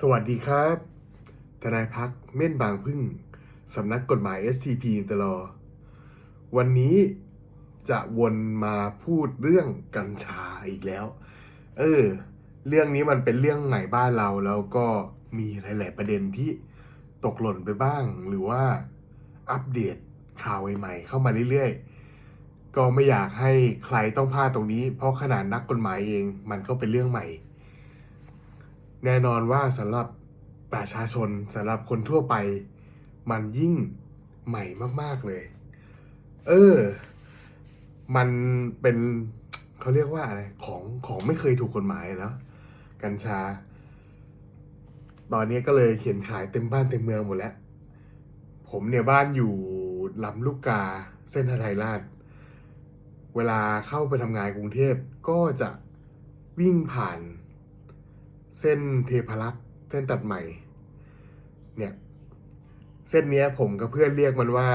สวัสดีครับ ทนายพักเม่นบางพึ่ง สำนักกฎหมาย STP อินเตอร์ลอวันนี้จะวนมาพูดเรื่องกัญชาอีกแล้ว เออ เรื่องนี้มันเป็นเรื่องใหม่บ้านเราแล้วก็มีหลาย ๆ ประเด็นที่ตกหล่นไปบ้าง หรือว่าอัปเดตข่าวใหม่ๆเข้ามาเรื่อย ๆ ก็ไม่อยากให้ใครต้องพลาดตรงนี้ เพราะขนาดนักกฎหมายเองมันก็เป็นเรื่องใหม่ แน่นอนว่าสำหรับประชาชนสำหรับคนทั่วไป มันยิ่งใหม่มาก ๆเลย เออ มันเป็นเขาเรียกว่าอะไรของของไม่เคยถูกกฎหมายนะกัญชา ตอนนี้ก็เลยเขียนขายเต็มบ้านเต็มเมืองหมดแล้ว ผมเนี่ยบ้านอยู่ลำลูกกาเส้นไทยราชเวลาเข้าไปทำงานกรุงเทพก็จะวิ่งผ่าน เส้นเทพรักษ์เส้นตัดใหม่ เนี่ยเส้นเนี้ยผมกับเพื่อนเรียกมันว่า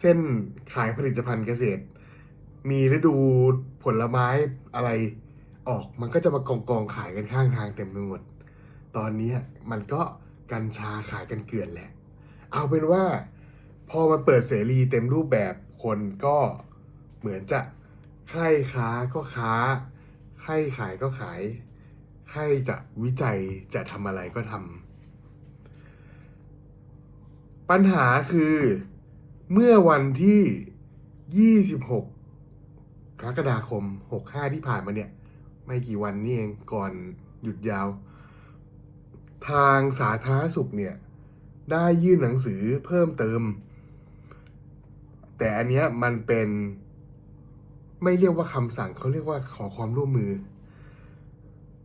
เส้นขายผลิตภัณฑ์เกษตร มีฤดูผลไม้อะไรออกมันก็จะมากองกองๆขายกันข้างทางเต็มไปหมด ตอนนี้มันก็กัญชาขายกันเกลื่อนแหละ เอาเป็นว่า พอมันเปิดเสรีเต็มรูปแบบคนก็เหมือนจะใครค้าก็ค้า ใครขายก็ขาย ใครจะวิจัยจะทำอะไรก็ทำ ปัญหาคือ เมื่อวันที่ 26กรกฎาคม 65 ที่ผ่านมาเนี่ย ไม่กี่วันนี่เองก่อนหยุดยาว ทางสาธารณสุขเนี่ย ได้ยื่นหนังสือเพิ่มเติม แต่อันเนี้ยมันเป็นไม่เรียกว่าคำสั่งเขาเรียกว่าขอความร่วมมือ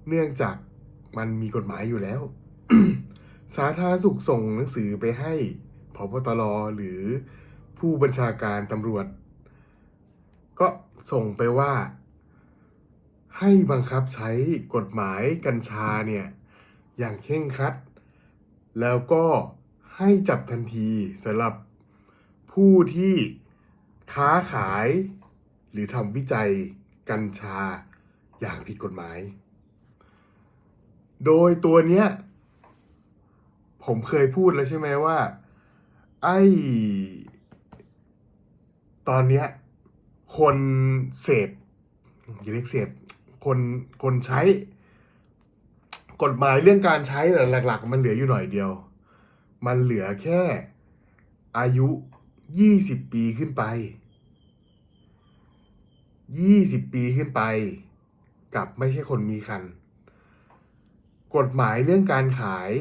เนื่องจากมันมีกฎหมายอยู่แล้ว สาธารณสุขส่งหนังสือไปให้พบตรหรือผู้บัญชาการตำรวจ ก็ส่งไปว่า ให้บังคับใช้กฎหมายกัญชาเนี่ย อย่างเคร่งครัด แล้วก็ให้จับทันทีสำหรับผู้ที่ค้าขาย หรือทำวิจัยกัญชาอย่างผิดกฎหมาย โดยตัวเนี้ย ผมเคยพูดแล้วใช่ไหมว่า ไอ้ตอนเนี้ย คนเสพอย่าเรียกเสพคนคนใช้ กฎหมายเรื่องการใช้น่ะหลัก ๆ มันเหลืออยู่หน่อยเดียว มันเหลือแค่อายุ20ปีขึ้นไป20ปีขึ้นไป กับไม่ใช่คนมีคัน กฎหมายเรื่องการขาย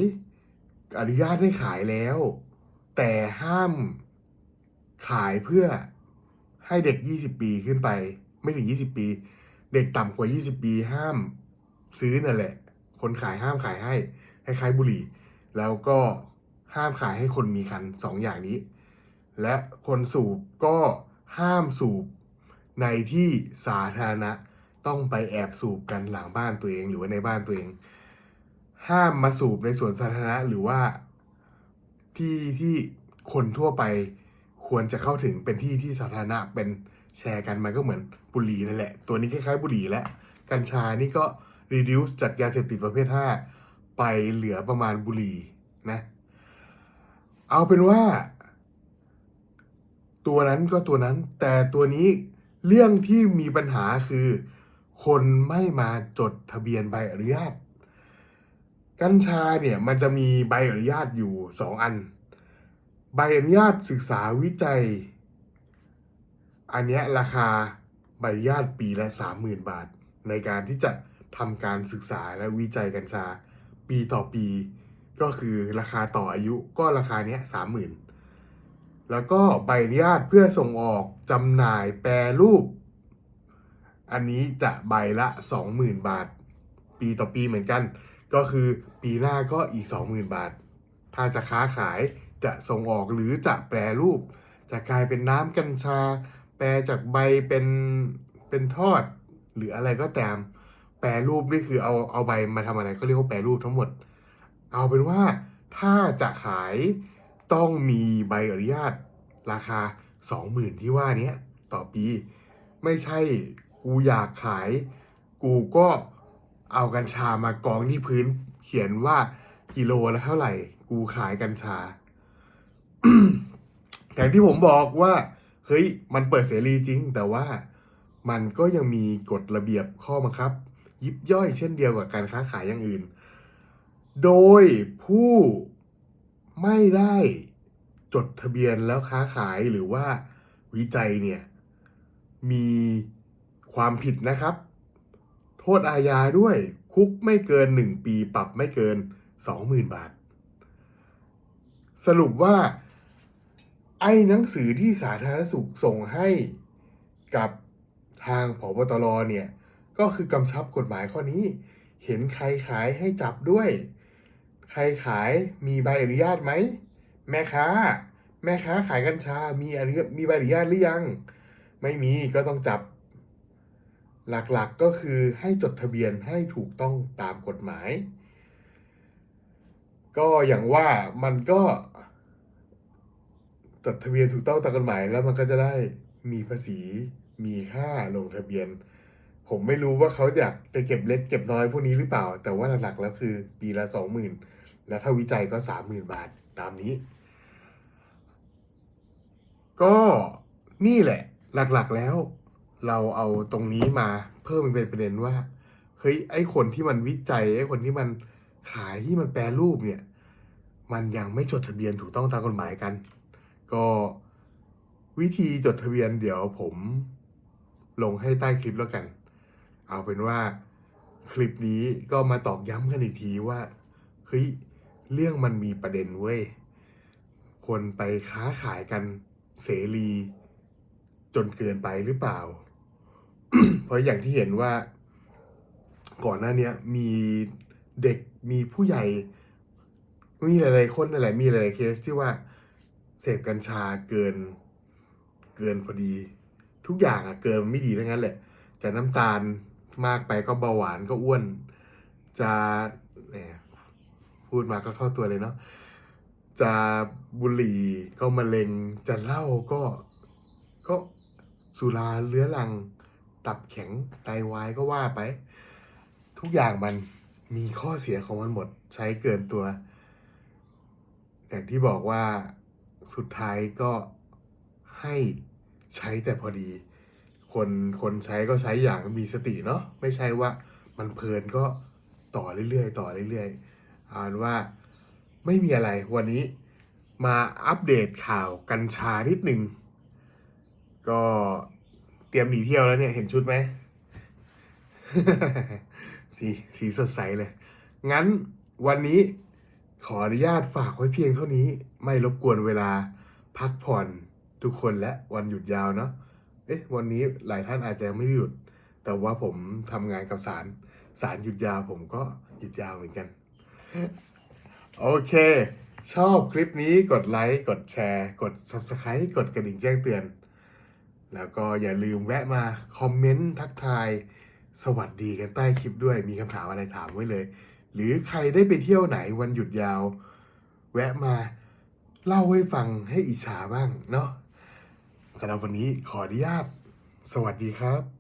อนุญาตให้ขายแล้ว แต่ห้ามขายเพื่อให้เด็ก 20 ปีขึ้นไป ไม่ถึง 20 ปี เด็กต่ำกว่า 20 ปีห้ามซื้อนั่นแหละ คนขายห้ามขายให้คล้ายๆบุหรี่ แล้วก็ห้ามขายให้คนมีคันสองอย่างนี้ และคนสูบก็ห้ามสูบในที่สาธารณะต้องไปแอบสูบกันหลังบ้านตัวเองหรือว่าในบ้านตัวเอง ห้ามมาสูบในสวนสาธารณะหรือว่าที่ที่คนทั่วไปควรจะเข้าถึงเป็นที่ที่สาธารณะเป็นแชร์กันมันก็เหมือนบุหรี่นั่นแหละ ตัวนี้คล้ายๆบุหรี่และ กัญชานี่ก็ reduce จากยาเสพติดประเภท 5 ไปเหลือประมาณบุหรี่นะ เอาเป็นว่า ตัวนั้นก็ตัวนั้น แต่ตัวนี้เรื่องที่มีปัญหาคือ คนไม่มาจดทะเบียนใบอนุญาต กัญชาเนี่ยมันจะมีใบอนุญาตอยู่สองอัน ใบอนุญาตศึกษาวิจัย อันเนี้ยราคาใบอนุญาตปีละสามหมื่นบาท ในการที่จะทำการศึกษาและวิจัยกัญชา ปีต่อปี ก็คือราคาต่ออายุก็ราคาเนี้ยสามหมื่นแล้วก็ใบอนุญาตเพื่อส่งออกจำหน่ายแปรรูป อันนี้จะใบละ 20,000 บาท ปีต่อปีเหมือนกัน ก็คือปีหน้าก็อีก 20,000 บาท ถ้าจะค้าขายจะส่งออกหรือจะแปรรูป จะกลายเป็นน้ำกัญชา แปรจากใบเป็นเป็นทอด หรืออะไรก็ตาม แปรรูปนี่คือเอาเอาใบมาทำอะไรก็เรียกว่าแปรรูปทั้งหมด เอาเป็นว่าถ้าจะขายต้องมีใบอนุญาตราคา 20,000 ที่ว่านี้ต่อปี ไม่ใช่กูอยากขาย กูก็ เอากัญชามากองที่พื้น เขียนว่ากิโลละเท่าไหร่ กูขายกัญชาอย่างที่ผมบอกว่า เฮ้ย มันเปิดเสรีจริง แต่ว่ามันก็ยังมีกฎระเบียบข้อบังคับ ยิบย่อยเช่นเดียวกับการค้าขายอย่างอื่น โดยผู้ไม่ได้จดทะเบียนแล้วค้าขายหรือว่าวิจัยเนี่ย มีความผิดนะครับ ษอาญาด้วย คุกไม่เกิน 1 ปีปรับไม่เกิน 20,000 บาท สรุปว่า ไอ้หนังสือที่สาธารณสุขส่งให้กับทางผบตรเนี่ย ก็คือกำชับกฎหมายข้อนี้ เห็นใครขายให้จับด้วย ใครขายมีใบอนุญาตไหม แม่ค้า แม่ค้าขายกัญชา มีอนุญาตมีใบอนุญาตหรือยัง ไม่มีก็ต้องจับ หลักๆก็คือให้จดทะเบียนให้ถูกต้องตามกฎหมาย ก็อย่างว่ามันก็จดทะเบียนถูกต้องตามกฎหมาย แล้วมันก็จะได้มีภาษีมีค่าลงทะเบียน ผมไม่รู้ว่าเขาอยากไปเก็บเล็กเก็บน้อยพวกนี้หรือเปล่า แต่ว่าหลักๆแล้วคือปีละสองหมื่นแล้วถ้าวิจัยก็สามหมื่นบาทตามนี้ ก็นี่แหละหลักๆแล้ว เราเอาตรงนี้มาเพิ่มเป็นประเด็นว่าเฮ้ยไอ้คนที่มันวิจัยไอ้คนที่มันขายที่มันแปรรูปเนี่ย มันยังไม่จดทะเบียนถูกต้องตามกฎหมายกัน ก็วิธีจดทะเบียนเดี๋ยวผมลงให้ใต้คลิปแล้วกัน เอาเป็นว่าคลิปนี้ก็มาตอกย้ำกันอีกทีว่าเฮ้ยเรื่องมันมีประเด็นเว้ยคนไปค้าขายกันเสรี จนเกินไปหรือเปล่า เพราะอย่างที่เห็นว่า ก่อนหน้านี้มีเด็กมีผู้ใหญ่ มีหลาย ๆ คนนั่นแหละมีหลาย ๆ เคสที่ว่าเสพกัญชาเกิน เกินพอดี ทุกอย่างอะเกินไม่ดีทั้งนั้นแหละ จะน้ำตาลมากไปก็เบาหวานก็อ้วน จะแหมพูดมาก็เข้าตัวเลยเนาะจะบุหรี่ก็มะเร็งจะเหล้าก็ก็สุราเรื้อรัง ตับแข็งไตวายก็ว่าไป ทุกอย่างมันมีข้อเสียของมันหมดใช้เกินตัว อย่างที่บอกว่าสุดท้ายก็ให้ใช้แต่พอดี คนคนใช้ก็ใช้อย่างมีสติเนาะไม่ใช่ว่ามันเพลินก็ต่อเรื่อยๆ ต่อเรื่อยๆอ่านว่าไม่มีอะไรวันนี้มาอัปเดตข่าวกัญชานิดหนึ่งก็ เตรียมหนีเที่ยวแล้วเนี่ยเห็นชุดไหม สีสีสดใสเลย งั้นวันนี้ขออนุญาตฝากไว้เพียงเท่านี้ ไม่รบกวนเวลาพักผ่อนทุกคนและวันหยุดยาวเนาะเอ๊ะวันนี้หลายท่านอาจจะไม่หยุด แต่ว่าผมทำงานกับสารสารหยุดยาวผมก็หยุดยาวเหมือนกัน โอเค ชอบคลิปนี้กดไลค์ กดแชร์ กด Subscribe กดกระดิ่งแจ้งเตือน แล้วก็อย่าลืมแวะมาคอมเมนต์ทักทายสวัสดีกันใต้คลิปด้วยมีคำถามอะไรถามไว้เลย หรือใครได้ไปเที่ยวไหนวันหยุดยาว แวะมาเล่าให้ฟังให้อิจฉาบ้างเนาะสำหรับวันนี้ขออนุญาต สวัสดีครับ